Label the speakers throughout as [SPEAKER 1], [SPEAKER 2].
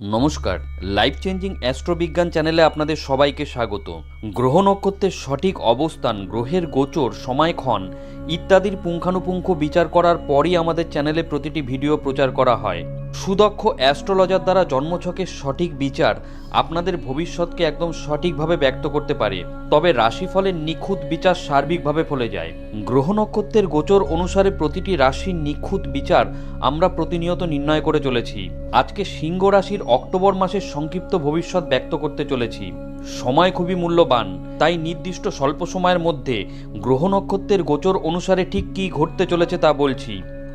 [SPEAKER 1] নমস্কার life changing অ্যাস্ট্রোবিজ্ঞান চ্যানেলে আপনাদের সবাইকে স্বাগত। গ্রহ নক্ষত্রের সঠিক অবস্থান, গ্রহের গোচর সময়ক্ষণ ইত্যাদির পুঙ্খানুপুঙ্খ বিচার করার পরই আমাদের চ্যানেলে প্রতিটি ভিডিও প্রচার করা হয়। সুদক্ষ অ্যাস্ট্রোলজার দ্বারা জন্মছকের সঠিক বিচার আপনাদের ভবিষ্যৎকে একদম সঠিকভাবে ব্যক্ত করতে পারে। তবে রাশিফলের নিখুঁত বিচার সার্বিকভাবে ফলে যায়। গ্রহ নক্ষত্রের গোচর অনুসারে প্রতিটি রাশির নিখুঁত বিচার আমরা প্রতিনিয়ত নির্ণয় করে চলেছি। আজকে সিংহ রাশির অক্টোবর মাসের সংক্ষিপ্ত ভবিষ্যৎ ব্যক্ত করতে চলেছি। সময় খুবই মূল্যবান, তাই নির্দিষ্ট স্বল্প সময়ের মধ্যে গ্রহ নক্ষত্রের গোচর অনুসারে ঠিক কী ঘটতে চলেছে তা বলছি।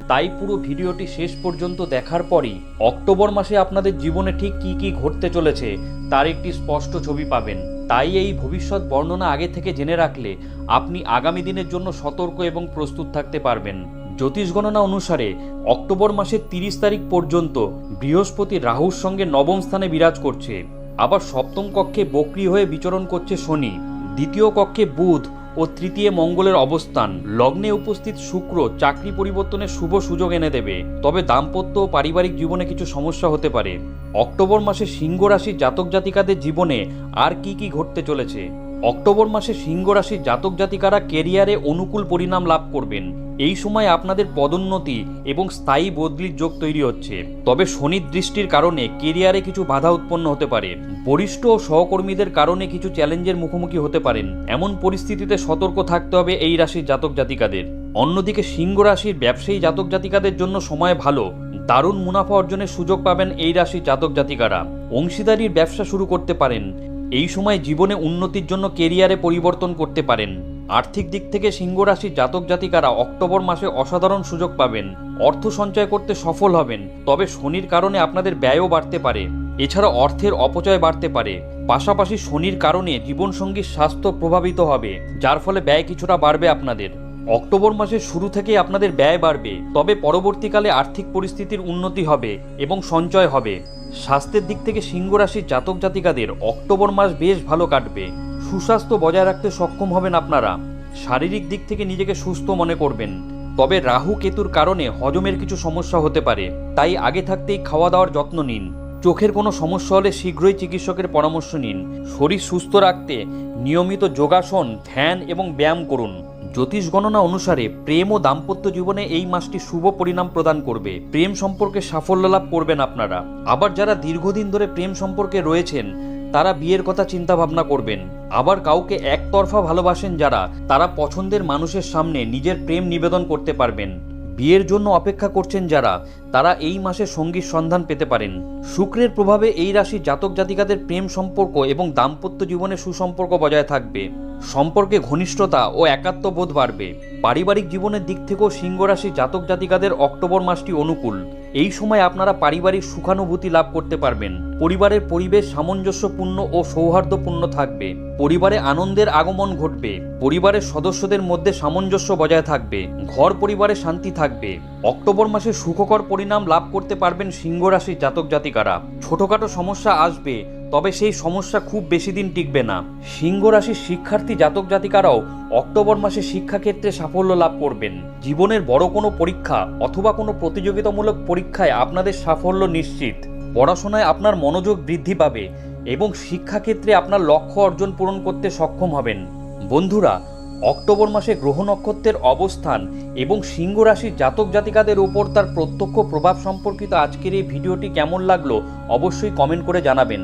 [SPEAKER 1] তাই পুরো ভিডিওটি শেষ পর্যন্ত দেখার পরই অক্টোবর মাসে আপনাদের জীবনে ঠিক কী কী ঘটতে চলেছে তার একটি স্পষ্ট ছবি পাবেন। তাই এই ভবিষ্যৎ বর্ণনা আগে থেকে জেনে রাখলে আপনি আগামী দিনের জন্য সতর্ক এবং প্রস্তুত থাকতে পারবেন। জ্যোতিষ গণনা অনুসারে অক্টোবর মাসের তিরিশ তারিখ পর্যন্ত বৃহস্পতি রাহুর সঙ্গে নবম স্থানে বিরাজ করছে। আবার সপ্তম কক্ষে বক্রি হয়ে বিচরণ করছে শনি। দ্বিতীয় কক্ষে বুধ ও তৃতীয় মঙ্গলের অবস্থান। লগ্নে উপস্থিত শুক্র চাকরি পরিবর্তনের শুভ সুযোগ এনে দেবে। তবে দাম্পত্য ও পারিবারিক জীবনে কিছু সমস্যা হতে পারে। অক্টোবর মাসে সিংহ রাশির জাতক জাতিকাদের জীবনে আর কি কি ঘটতে চলেছে? অক্টোবর মাসে সিংহ রাশির জাতক জাতিকারা কেরিয়ারে অনুকূল পরিণাম লাভ করবেন। এই সময় আপনাদের পদোন্নতি এবং স্থায়ী বদলির যোগ তৈরি হচ্ছে। তবে শনির দৃষ্টির কারণে কেরিয়ারে কিছু বাধা উৎপন্ন হতে পারে। বরিষ্ঠ ও সহকর্মীদের কারণে কিছু চ্যালেঞ্জের মুখোমুখি হতে পারেন। এমন পরিস্থিতিতে সতর্ক থাকতে হবে এই রাশির জাতক জাতিকাদের। অন্যদিকে সিংহ রাশির ব্যবসায়ী জাতক জাতিকাদের জন্য সময় ভালো। দারুণ মুনাফা অর্জনের সুযোগ পাবেন এই রাশির জাতক জাতিকারা। অংশীদারির ব্যবসা শুরু করতে পারেন। এই সময় জীবনে উন্নতির জন্য কেরিয়ারে পরিবর্তন করতে পারেন। আর্থিক দিক থেকে সিংহ রাশি জাতক জাতিকারা অক্টোবর মাসে অসাধারণ সুযোগ পাবেন। অর্থ সঞ্চয় করতে সফল হবেন, তবে শনির কারণে আপনাদের ব্যয়ও বাড়তে পারে। এছাড়া অর্থের অপচয় বাড়তে পারে। পাশাপাশি শনির কারণে জীবনসঙ্গীর স্বাস্থ্য প্রভাবিত হবে, যার ফলে ব্যয় কিছুটা বাড়বে আপনাদের। অক্টোবর মাসের শুরু থেকেই আপনাদের ব্যয় বাড়বে, তবে পরবর্তীকালে আর্থিক পরিস্থিতির উন্নতি হবে এবং সঞ্চয় হবে। স্বাস্থ্যের দিক থেকে সিংহ রাশির জাতক জাতিকাদের অক্টোবর মাস বেশ ভালো কাটবে। সুস্বাস্থ্য বজায় রাখতে সক্ষম হবেন আপনারা। শারীরিক দিক থেকে নিজেকে সুস্থ মনে করবেন। তবে রাহু কেতুর কারণে হজমের কিছু সমস্যা হতে পারে, তাই আগে থাকতেই খাওয়া দাওয়ার যত্ন নিন। চোখের কোনো সমস্যা হলে শীঘ্রই চিকিৎসকের পরামর্শ নিন। শরীর সুস্থ রাখতে নিয়মিত যোগাসন, ধ্যান এবং ব্যায়াম করুন। জ্যোতিষ গণনা অনুসারে প্রেম ও দাম্পত্য জীবনে এই মাসটি শুভ পরিণাম প্রদান করবে। প্রেম সম্পর্কে সাফল্য লাভ করবেন আপনারা। আবার যারা দীর্ঘদিন ধরে প্রেম সম্পর্কে রয়েছেন, তারা বিয়ের কথা চিন্তা ভাবনা করবেন। আবার কাউকে একতরফা ভালোবাসেন যারা, তারা পছন্দের মানুষের সামনে নিজের প্রেম নিবেদন করতে পারবেন। বিয়ের জন্য অপেক্ষা করছেন যারা, তারা এই মাসে সঙ্গীর সন্ধান পেতে পারেন। শুক্রের প্রভাবে এই রাশির জাতক জাতিকাদের প্রেম সম্পর্ক এবং দাম্পত্য জীবনে সুসম্পর্ক বজায় থাকবে। সম্পর্কে ঘনিষ্ঠতা ও একাত্মবোধ বাড়বে। পারিবারিক জীবনের দিক থেকেও সিংহ রাশির জাতক জাতিকাদের অক্টোবর মাসটি অনুকূল। এই সময় আপনারা পারিবারিক সুখানুভূতি লাভ করতে পারবেন। পরিবারের পরিবেশ সামঞ্জস্যপূর্ণ ও সৌহার্দ্যপূর্ণ থাকবে। পরিবারে আনন্দের আগমন ঘটবে। পরিবারের সদস্যদের মধ্যে সামঞ্জস্য বজায় থাকবে। ঘর পরিবারে শান্তি থাকবে। অক্টোবর মাসে সুখকর পরিণাম লাভ করতে পারবেন সিংহ রাশির জাতক জাতিকারা। ছোটখাটো সমস্যা আসবে তবে সেই সমস্যা খুব বেশি দিন টিকবে না। সিংহ রাশির শিক্ষার্থী জাতক জাতিকারাও অক্টোবর মাসে শিক্ষাক্ষেত্রে সাফল্য লাভ করবেন। জীবনের বড় কোনো পরীক্ষা অথবা কোনো প্রতিযোগিতামূলক পরীক্ষায় আপনাদের সাফল্য নিশ্চিত। পড়াশোনায় আপনার মনোযোগ বৃদ্ধি পাবে এবং শিক্ষাক্ষেত্রে আপনার লক্ষ্য অর্জন পূরণ করতে সক্ষম হবেন। বন্ধুরা, অক্টোবর মাসে গ্রহ নক্ষত্রের অবস্থান এবং সিংহ রাশির জাতক জাতিকাদের উপর তার প্রত্যক্ষ প্রভাব সম্পর্কিত আজকের এই ভিডিওটি কেমন লাগল অবশ্যই কমেন্ট করে জানাবেন।